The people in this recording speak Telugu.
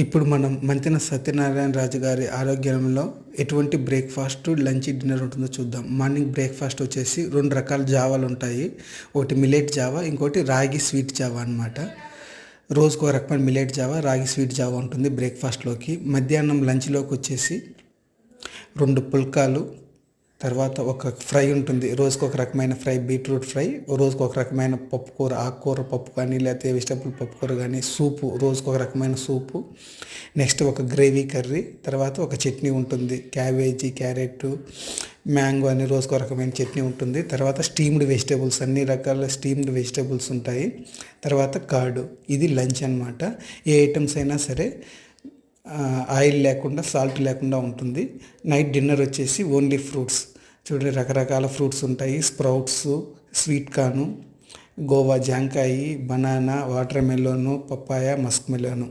ఇప్పుడు మనం మంతెన సత్యనారాయణ రాజు గారి ఆరోగ్యంలో ఎటువంటి బ్రేక్ఫాస్ట్ లంచ్ డిన్నర్ ఉంటుందో చూద్దాం. మార్నింగ్ బ్రేక్ఫాస్ట్ వచ్చేసి రెండు రకాల జావాలు ఉంటాయి. ఒకటి మిలెట్ జావా ఇంకోటి రాగి స్వీట్ జావా అనమాట రోజుకు ఒక రకమైన మిలెట్ జావా రాగి స్వీట్ జావా ఉంటుంది బ్రేక్ఫాస్ట్లోకి. మధ్యాహ్నం లంచ్లోకి వచ్చేసి రెండు పుల్కాలు తర్వాత ఒక ఫ్రై ఉంటుంది. రోజుకు ఒక రకమైన ఫ్రై బీట్రూట్ ఫ్రై రోజుకు ఒక రకమైన పప్పు కూర ఆకుకూర పప్పు కానీ లేకపోతే వెజిటబుల్ పప్పు కూర కానీ సూపు రోజుకు ఒక రకమైన సూపు. నెక్స్ట్ ఒక గ్రేవీ కర్రీ తర్వాత ఒక చట్నీ ఉంటుంది. క్యాబేజీ క్యారెట్ మ్యాంగో అని రోజుకు ఒక రకమైన చట్నీ ఉంటుంది. తర్వాత స్టీమ్డ్ వెజిటేబుల్స్ అన్ని రకాల స్టీమ్డ్ వెజిటేబుల్స్ ఉంటాయి. తర్వాత కార్డు ఇది లంచ్ అనమాట ఏ ఐటమ్స్ అయినా సరే ఆయిల్ లేకుండా సాల్ట్ లేకుండా ఉంటుంది. నైట్ డిన్నర్ వచ్చేసి ఓన్లీ ఫ్రూట్స్. చూడండి రకరకాల ఫ్రూట్స్ ఉంటాయి. స్ప్రౌట్స్ స్వీట్ కార్ను గోవా జాంకాయి బనానా వాటర్ మెలోను పప్పాయ మస్క్ మెలోను.